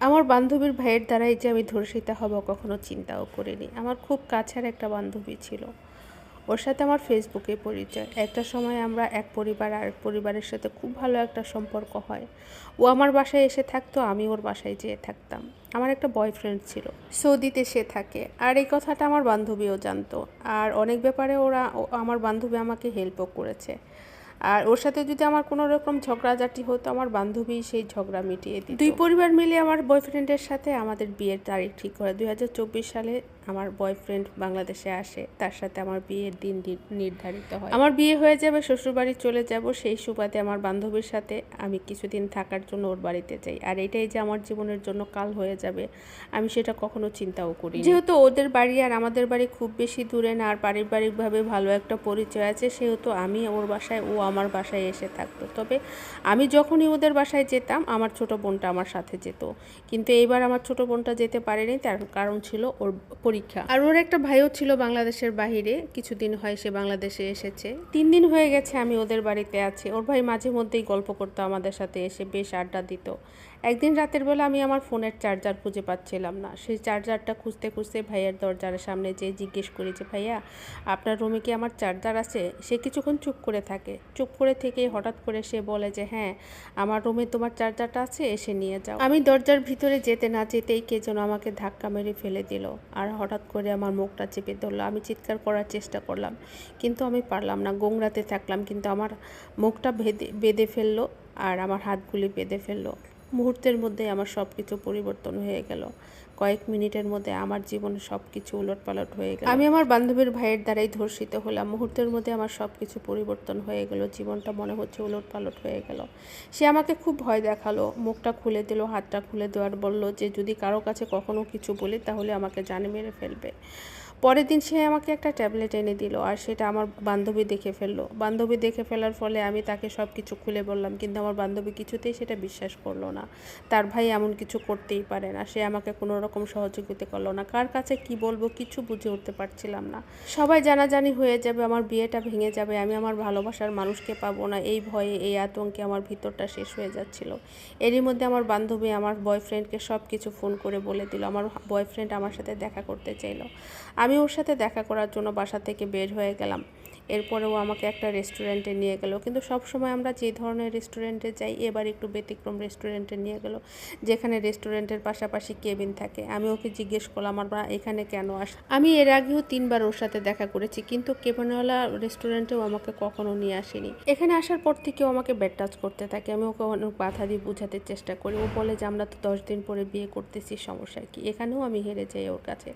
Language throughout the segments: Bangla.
আমার বান্ধবীর ভাইয়ের দ্বারাই যে আমি ধর্ষিতা হব, কখনো চিন্তাও করিনি। আমার খুব কাছের একটা বান্ধবী ছিল। ওর সাথে আমার ফেসবুকে পরিচয়। একটা সময় আমরা এক পরিবার আর পরিবারের সাথে খুব ভালো একটা সম্পর্ক হয়। ও আমার বাসায় এসে থাকতো, আমি ওর বাসায় যেয়ে থাকতাম। আমার একটা বয়ফ্রেন্ড ছিল। সৌদিতে সে থাকে। আর এই কথাটা আমার বান্ধবীও জানতো। আর অনেক ব্যাপারে ওরা আমার বান্ধবী আমাকে হেল্পও করেছে। আর ওর সাথে যদি আমার কোনো রকম ঝগড়াঝাটি হতো, আমার বান্ধবী সেই ঝগড়া মিটিয়ে দিত। দুই পরিবার মিলে আমার বয়ফ্রেন্ডের সাথে আমাদের বিয়ের তারিখ ঠিক করে, দুই হাজার চব্বিশ সালে আমার বয়ফ্রেন্ড বাংলাদেশে আসে তার সাথে আমার বিয়ের দিন নির্ধারিত হয়। আমার বিয়ে হয়ে যাবে শ্বশুরবাড়ি চলে যাব সেই সুবাদে আমার বান্ধবীর সাথে আমি কিছুদিন থাকার জন্য ওর বাড়িতে যাই। আর এটাই যে আমার জীবনের জন্য কাল হয়ে যাবে আমি সেটা কখনো চিন্তাও করি যেহেতু ওদের বাড়ি আর আমাদের বাড়ি খুব বেশি দূরে না আর পারিবারিকভাবে ভালো একটা পরিচয় আছে সেহেতু আমি ওর বাসায় ও আমার বাসায় এসে থাকতো। তবে আমি যখনই ওদের বাসায় যেতাম আমার ছোট বোনটা আমার সাথে যেত। কিন্তু এইবার আমার ছোট বোনটা যেতে পারেনি তার কারণ ছিল ওর পরীক্ষা। আর ওর একটা ভাইও ছিল বাংলাদেশের বাহিরে, কিছুদিন হয় সে বাংলাদেশে এসেছে। তিন দিন হয়ে গেছে আমি ওদের বাড়িতে আছি। ওর ভাই মাঝে মধ্যেই গল্প করতো আমাদের সাথে, এসে বেশ আড্ডা দিত। একদিন রাতের বেলা আমি আমার ফোনের চার্জার খুঁজে পাচ্ছিলাম না। সেই চার্জারটা খুঁজতে খুঁজতে ভাইয়ার দরজার সামনে যেয়ে জিজ্ঞেস করি যে, ভাইয়া, আপনার রুমে কি আমার চার্জার আছে? সে কিছুক্ষণ চুপ করে থাকে। চুপ করে থেকে হঠাৎ করে সে বলে যে হ্যাঁ আমার রুমে তোমার চার্জারটা আছে, এসে নিয়ে যাও। আমি দরজার ভিতরে যেতে না যেতেই কে যেন আমাকে ধাক্কা মেরে ফেলে দিল আর হঠাৎ করে আমার মুখটা চেপে ধরলো। আমি চিৎকার করার চেষ্টা করলাম, কিন্তু আমি পারলাম না। গোংরাতে থাকলাম, কিন্তু আমার মুখটা বেঁধে বেঁধে ফেলল আর আমার হাতগুলি বেঁধে ফেলল। মুহূর্তের মধ্যে আমার সব কিছু পরিবর্তন হয়ে গেল। কয়েক মিনিটের মধ্যে আমার জীবনে সব কিছু উলটপালট হয়ে গেল। আমি আমার বান্ধবীর ভাইয়ের দ্বারাই ধর্ষিত হলাম। মুহূর্তের মধ্যে আমার সব কিছু পরিবর্তন হয়ে গেল। জীবনটা মনে হচ্ছে উলটপালট হয়ে গেল। সে আমাকে খুব ভয় দেখাল। মুখটা খুলে দিল, হাতটা খুলে দেওয়ার বলল যে, যদি কারও কাছে কখনো কিছু বলি, তাহলে আমাকে জানে মেরে ফেলবে। পরের দিন সে আমাকে একটা ট্যাবলেট এনে দিল আর সেটা আমার বান্ধবী দেখে ফেলল। বান্ধবী দেখে ফেলার ফলে আমি তাকে সব কিছু খুলে বললাম, কিন্তু আমার বান্ধবী কিছুতেই সেটা বিশ্বাস করল না। তার ভাই এমন কিছু করতেই পারে না। সে আমাকে কোনো রকম সহযোগিতা করল না। কার কাছে কি বলব কিছু বুঝে উঠতে পারছিলাম না। সবাই জানাজানি হয়ে যাবে, আমার বিয়েটা ভেঙে যাবে, আমি আমার ভালোবাসার মানুষকে পাবো না। এই ভয়ে, এই আতঙ্কে আমার ভিতরটা শেষ হয়ে যাচ্ছিল। এরই মধ্যে আমার বান্ধবী আমার বয়ফ্রেন্ডকে সব কিছু ফোন করে বলে দিল। আমার বয়ফ্রেন্ড আমার সাথে দেখা করতে চাইলো। আমি ওর সাথে দেখা করার জন্য বাসা থেকে বের হয়ে গেলাম। এরপরেও আমাকে একটা রেস্টুরেন্টে নিয়ে গেল। কিন্তু সব সময় আমরা যে ধরনের রেস্টুরেন্টে যাই, এবার একটু ব্যতিক্রম রেস্টুরেন্টে নিয়ে গেল, যেখানে রেস্টুরেন্টের পাশাপাশি কেবিন থাকে। আমি ওকে জিজ্ঞেস করলাম আমরা এখানে কেন আস আমি এর আগেও তিনবার ওর সাথে দেখা করেছি, কিন্তু কেবিনওয়ালা রেস্টুরেন্টেও আমাকে কখনো নিয়ে আসেনি। এখানে আসার পর থেকেও আমাকে ব্যাড টাচ করতে থাকে। আমি ওকে অনেক বাধা দিয়ে বোঝাতে চেষ্টা করি। ও বলে যে, আমরা তো দশ দিন পরে বিয়ে করতেছি, সমস্যা কি? এখানেও আমি হেরে যাই ওর কাছে।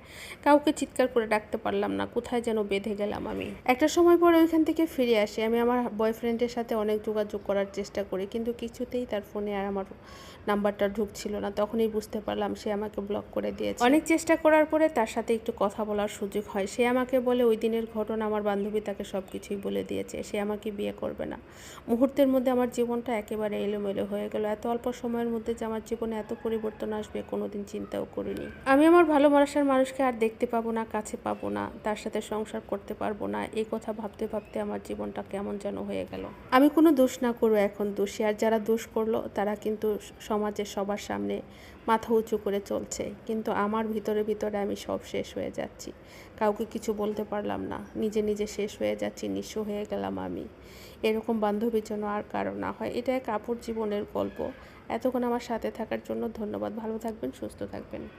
কাউকে চিৎকার করে ডাকতে পারলাম না, কোথায় যেন বেঁধে গেলাম আমি। একটা সময় পরে ওইখান থেকে ফিরে আসি। আমি আমার বয়ফ্রেন্ডের সাথে অনেক যোগাযোগ করার চেষ্টা করি, কিন্তু কিছুতেই তার ফোনে আর আমার নাম্বারটা ঢুকছিল না। তখনই বুঝতে পারলাম সে আমাকে ব্লক করে দিয়েছে। অনেক চেষ্টা করার পরে তার সাথে একটু কথা বলার সুযোগ হয়। সে আমাকে বলে, ওই দিনের ঘটনা আমার বান্ধবী তাকে সব কিছুই বলে দিয়েছে। সে আমাকে বিয়ে করবে না। মুহূর্তের মধ্যে আমার জীবনটা একেবারে এলোমেলো হয়ে গেল। এত অল্প সময়ের মধ্যে যে আমার জীবনে এত পরিবর্তন আসবে, কোনোদিন চিন্তাও করিনি। আমি আমার ভালোবাসার মানুষকে আর দেখতে পাবো না, কাছে পাবো না, তার সাথে সংসার করতে পারব না, এই কথা ভাবতে ভাবতে আমার জীবনটা কেমন যেন হয়ে গেল। আমি কোনো দোষ না করব এখন দোষী, আর যারা দোষ করল, তারা কিন্তু সমাজের সবার সামনে মাথা উঁচু করে চলছে। কিন্তু আমার ভিতরে ভিতরে আমি সব শেষ হয়ে যাচ্ছি। কাউকে কিছু বলতে পারলাম না। নিজে নিজে শেষ হয়ে যাচ্ছি, নিঃস্ব হয়ে গেলাম আমি। এরকম বান্ধবীর জন্য আর কারও না হয়। এটা এক আপুর জীবনের গল্প। এতক্ষণ আমার সাথে থাকার জন্য ধন্যবাদ। ভালো থাকবেন, সুস্থ থাকবেন।